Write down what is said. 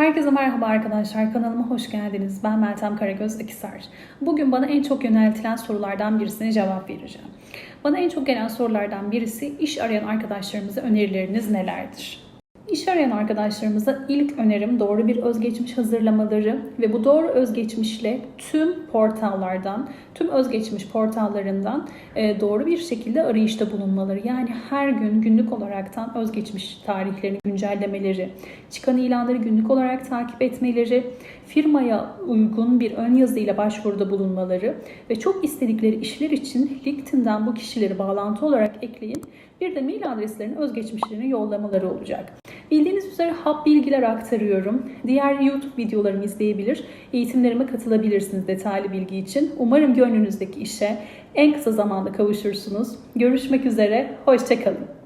Herkese merhaba arkadaşlar. Kanalıma hoş geldiniz. Ben Meltem Karagöz Akisar. Bugün bana en çok yöneltilen sorulardan birisine cevap vereceğim. Bana en çok gelen sorulardan birisi iş arayan arkadaşlarımıza önerileriniz nelerdir? İş arayan arkadaşlarımıza ilk önerim doğru bir özgeçmiş hazırlamaları ve bu doğru özgeçmişle tüm portallardan, tüm özgeçmiş portallarından e, doğru bir şekilde arayışta bulunmaları. Yani her gün günlük olaraktan özgeçmiş tarihlerini güncellemeleri, çıkan ilanları günlük olarak takip etmeleri, firmaya uygun bir ön yazıyla başvuruda bulunmaları ve çok istedikleri işler için LinkedIn'den bu kişileri bağlantı olarak ekleyin. Bir de mail adreslerini özgeçmişlerini yollamaları olacak. Bildiğiniz üzere hap bilgiler aktarıyorum. Diğer YouTube videolarımı izleyebilir, eğitimlerime katılabilirsiniz detaylı bilgi için. Umarım gönlünüzdeki işe en kısa zamanda kavuşursunuz. Görüşmek üzere, hoşçakalın.